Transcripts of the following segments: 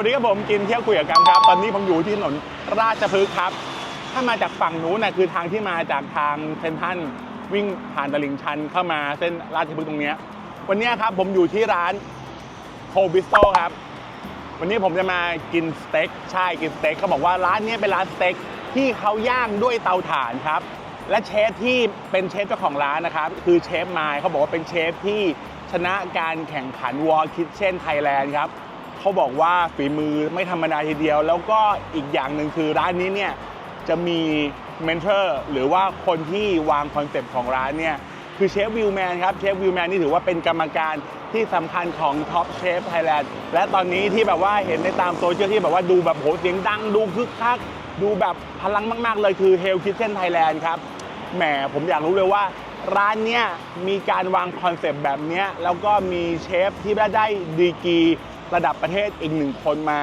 วัสดีครับผมกินเที่ยวคุยกับกันครับ ตอนนี้ผมอยู่ที่ถนนราชพฤกษ์ครับ ถ้ามาจากฝั่งนู้นน่ะคือทางที่มาจากทางเซนทรันวิ่งผ่านตลิ่งชันเข้ามาเส้นราชพฤกษ์ตรงนี้วันนี้ครับผมอยู่ที่ร้านโคบิสโตครับ วันนี้ผมจะมากินสเต็กใช่กินสเต็กเขาบอกว่าร้านนี้เป็นร้านสเต็กที่เขาย่างด้วยเตาถ่านครับ และเชฟที่เป็นเชฟเจ้าของร้านนะครับ คือเชฟมายเขาบอกว่าเป็นเชฟที่ชนะการแข่งขันวอลคิ t เช่นไทยแลนด์ครับ เขาบอกว่าฝีมือไม่ธรรมดาทีเดียว แล้วก็อีกอย่างหนึ่งคือร้านนี้เนี่ยจะมีเมนเทอร์หรือว่าคนที่วางคอนเซปต์ของร้านเนี่ยคือเชฟวิวแมนครับเชฟวิวแมนนี่ถือว่าเป็นกรรมการที่สำคัญของท็อปเชฟไทยแลนด์และตอนนี้ที่แบบว่าเห็นในตามโซเชียลที่แบบว่าดูแบบโหเสียงดัง ดูคึกคัก ดูแบบพลังมาก ๆ เลยคือ Hell Kitchen Thailand ครับแหมผมอยากรู้เลยว่า ร้านเนี้ยมีการวางคอนเซปต์แบบเนี้ยแล้วก็มีเชฟที่ได้ดีกี ระดับประเทศอีกหนึ่งคนมา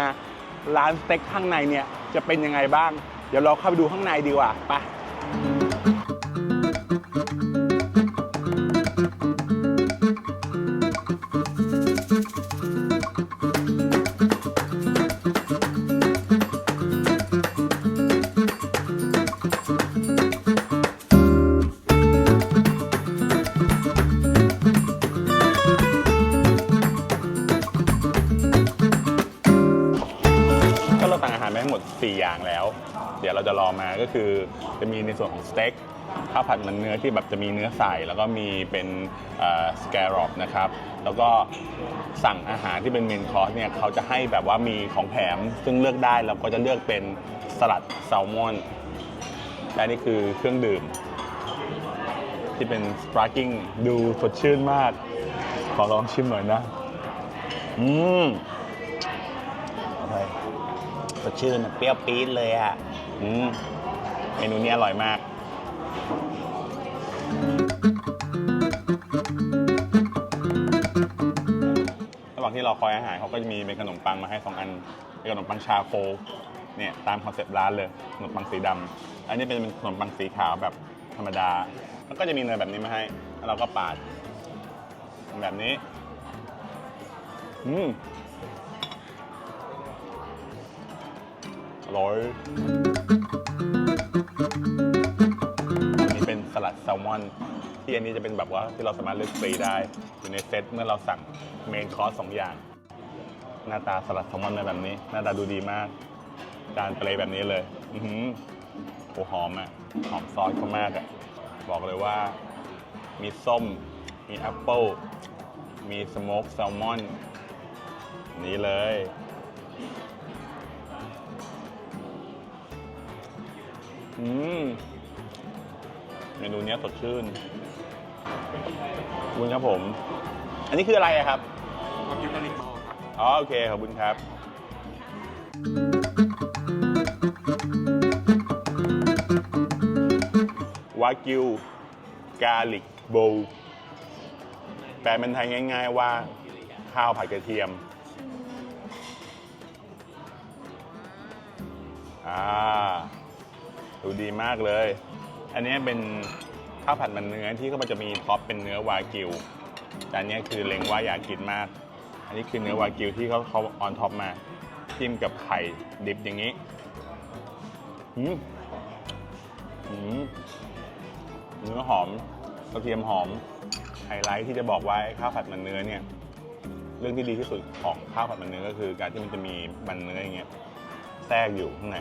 ร้านสเต็กข้างในเนี่ยจะเป็นยังไงบ้าง เดี๋ยวเราเข้าไปดูข้างในดีกว่าไป ทั้งหมด 4 อย่างแล้ว เดี๋ยวเราจะรอมาก็คือจะมีในส่วนของสเต็กข้าวผัดมันเนื้อที่แบบจะมีเนื้อใส่แล้วก็มีเป็นสแกรอปนะครับ แล้วก็สั่งอาหารที่เป็นเมนคอร์สเนี่ยเขาจะให้แบบว่ามีของแถมซึ่งเลือกได้เราก็จะเลือกเป็นสลัดแซลมอนและนี่คือเครื่องดื่ม ที่เป็นสปาร์กิ้งดูสดชื่นมาก ขอลองชิมหน่อยนะ อืมโอเค สดชื่นเปรี้ยวปี๊ดเลยอะอืมเมนูนี้อร่อยมาก ระหว่างที่เราคอยอาหารเขาก็จะมีเป็นขนมปังมาให้สองอัน เป็นขนมปังชาโคเนี่ยตามคอนเซปต์ร้านเลย ขนมปังสีดำอันนี้เป็นขนมปังสีขาวแบบธรรมดา แล้วก็จะมีเนยแบบนี้มาให้ แล้วเราก็ปาดแบบนี้ อืม อร่อยอันนี้เป็นสลัดแซลมอน ที่อันนี้จะเป็นแบบว่าที่เราสามารถเลือกฟรีได้ อยู่ในเซตเมื่อเราสั่งเมนคอร์สสองอย่าง หน้าตาสลัดแซลมอนเป็นแบบนี้ หน้าตาดูดีมาก จานเปลแบบนี้เลย อือหือโอ้หอมอะ หอมซอสเขามากอะ บอกเลยว่า มีส้ม มีแอปเปิลมีสโมกแซลมอน นี่เลย อืมเมนูเนี้ยสดชื่นขอบคุณครับผม อันนี้คืออะไรอะครับวากิวกะหรี่โบครับอ๋อโอเคขอบคุณครับวากิวกาลิกโบลแปลเป็นไทยง่าย ๆ ว่าข้าวผัดกระเทียม อ่า ดูดีมากเลย อันนี้เป็นข้าวผัดมันเนื้อที่เขามันจะมีท็อปเป็นเนื้อวากิวแต่อันนี้คือเล็งว่าอยากกินมาก อันนี้คือเนื้อวากิวที่เขาเขาออนท็อปมาจิ้มกับไข่ดิบอย่างนี้หืมหืมเนื้อหอมกระเทียมหอมไฮไลท์ที่จะบอกไว้ข้าวผัดมันเนื้อเนี่ยเรื่องที่ดีที่สุดของข้าวผัดมันเนื้อก็คือ การที่มันจะมีมันเนื้ออย่างเงี้ยแทรกอยู่ข้างใน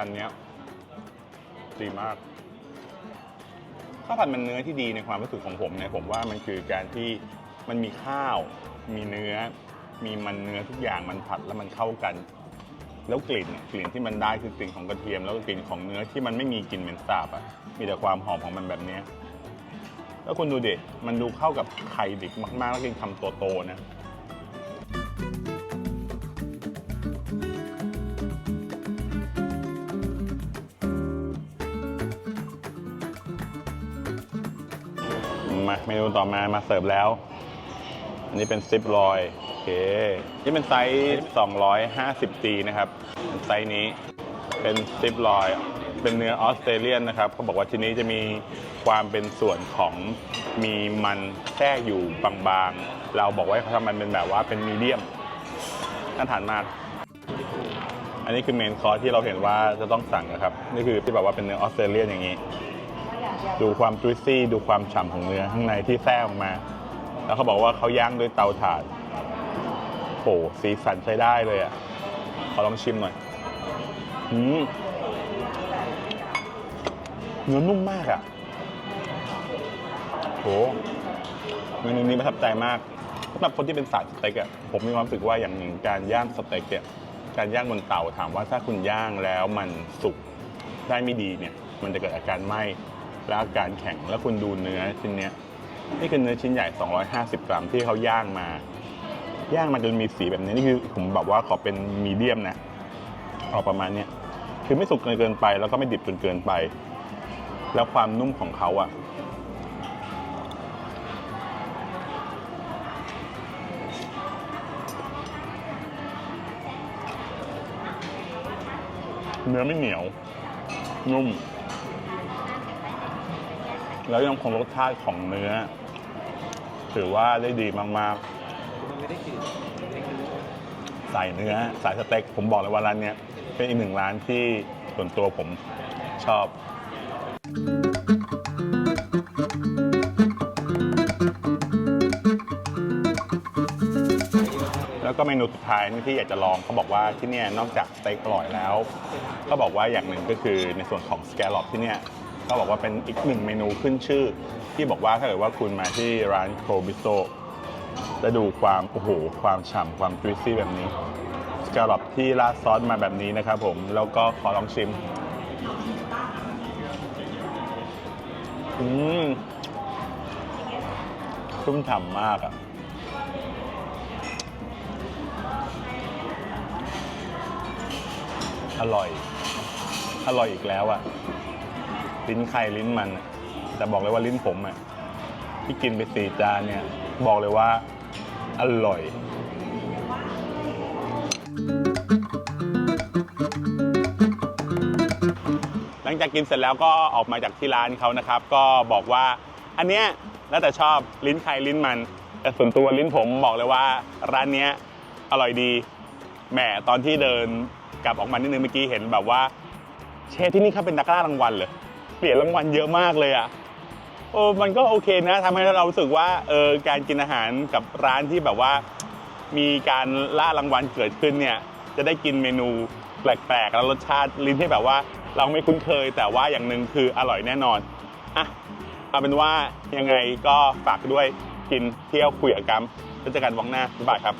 กันเนี้ยดีมากข้าวผัดมันเนื้อที่ดีในความรู้สึกของผมเนี่ยผมว่ามันคือการที่มันมีข้าว มีเนื้อ มีมันเนื้อทุกอย่างมันผัดแล้วมันเข้ากัน แล้วกลิ่นเนี่ยกลิ่นที่มันได้คือกลิ่นของกระเทียม แล้วก็กลิ่นของเนื้อที่มันไม่มีกลิ่นเหม็นสาบอะมีแต่ความหอมของมันแบบเนี้ยแล้วคุณดูเด็มันดูเข้ากับไข่ดิบมากๆแล้วกินคำโตๆนะ มาเมนูต่อมามาเสิร์ฟแล้ว อันนี้เป็นซิปลอยโอเคนี่เป็นไซส์ 250G นะครับไซส์นี้เป็นซิปลอยเป็นเนื้อออสเตรเลียนนะครับเขาบอกว่าที่นี้จะมีความเป็นส่วนของมีมันแทรกอยู่บางๆ เราบอกว่าเขาทำมันเป็นแบบว่าเป็นมีเดียมน่าทานมาก อันนี้คือเมนคอร์สที่เราเห็นว่าจะต้องสั่งนะครับ นี่คือที่แบบว่าเป็นเนื้อออสเตรเลียนอย่างนี้ ดูความจุยซี่ดูความฉ่ำของเนื้อข้างในที่แทรกออกมา แล้วเขาบอกว่าเขาย่างด้วยเตาถ่านโหสีสันใช้ได้เลยอะขอลองชิมหน่อยอืมเนื้อนุ่มมากอะโหเมนูนี้ประทับใจมากสำหรับคนที่เป็นสายสเต็กอะผมมีความรู้สึกว่าอย่างหนึ่งการย่างสเต็กเนี่ยการย่างบนเตาถามว่าถ้าคุณย่างแล้วมันสุกได้ไม่ดีเนี่ย มันจะเกิดอาการไหม้ และอาการแข็งแล้วคุณดูเนื้อชิ้นเนี้ยนี่คือเนื้อชิ้นใหญ่ 250 กรัมที่เขาย่างมา ย่างมาจนมีสีแบบนี้นี่คือผมแบบว่าขอเป็นมีเดียมนะออกประมาณเนี้ยคือไม่สุกเกินไป แล้วก็ไม่ดิบจนเกินไป แล้วความนุ่มของเขาอะเนื้อไม่เหนียวนุ่ม แล้วยังคงรสชาติของเนื้อ ถือว่าได้ดีมากมันไม่ได้จืดไม่คือๆใส่เนื้อใส่สเต็ก ผมบอกเลยว่าร้านนี้เป็นอีกหนึ่งร้านที่ส่วนตัวผมชอบแล้วก็เมนูสุดท้ายที่อยากจะลองเขาบอกว่าที่นี่นอกจากสเต็กอร่อยแล้วเขาบอกว่าอย่างหนึ่งก็คือในส่วนของสแกลลอปที่เนี่ย ก็บอกว่าเป็นอีกหนึ่งเมนูขึ้นชื่อ ที่บอกว่าถ้าเกิดว่าคุณมาที่ร้านโคบิโซจะดูความโอ้โหความฉ่ำความจุยซี่แบบนี้สกลลอปที่ราดซอสมาแบบนี้นะครับผมแล้วก็ขอลองชิมอืมชุ่มฉ่ำมากอะอร่อย อร่อยอีกแล้วอะ่ะ ลิ้นใครลิ้นมัน แต่บอกเลยว่าลิ้นผมอะที่กินไปสี่จานเนี่ยบอกเลยว่าอร่อยหลังจากกินเสร็จแล้วก็ออกมาจากที่ร้านเขานะครับ ก็บอกว่าอันเนี้ยแล้วแต่ชอบลิ้นใครลิ้นมัน แต่ส่วนตัวลิ้นผมบอกเลยว่า ร้านเนี้ยอร่อยดีแหมตอนที่เดินกลับออกมานิดนึงเมื่อกี้เห็นแบบว่า เชฟที่นี่เขาเป็นนักล่ารางวัลเลย เปลี่ยนรางวัลเยอะมากเลยอะ่ะโอ้มันก็โอเคนะทำให้เรารู้สึกว่าเออการกินอาหารกับร้านที่แบบว่า มีการล่ารางวัลเกิดขึ้นเนี่ย จะได้กินเมนูแปลกๆแล้วรสชาติลิ้นที่แบบว่า เราไม่คุ้นเคย แต่ว่าอย่างหนึ่งคืออร่อยแน่นอนอะเอาเป็นว่ายังไงก็ฝากด้วยกินเที่ยวคุยกับกัมแล้วเจอกันวังหน้าบ๊ายบายครับ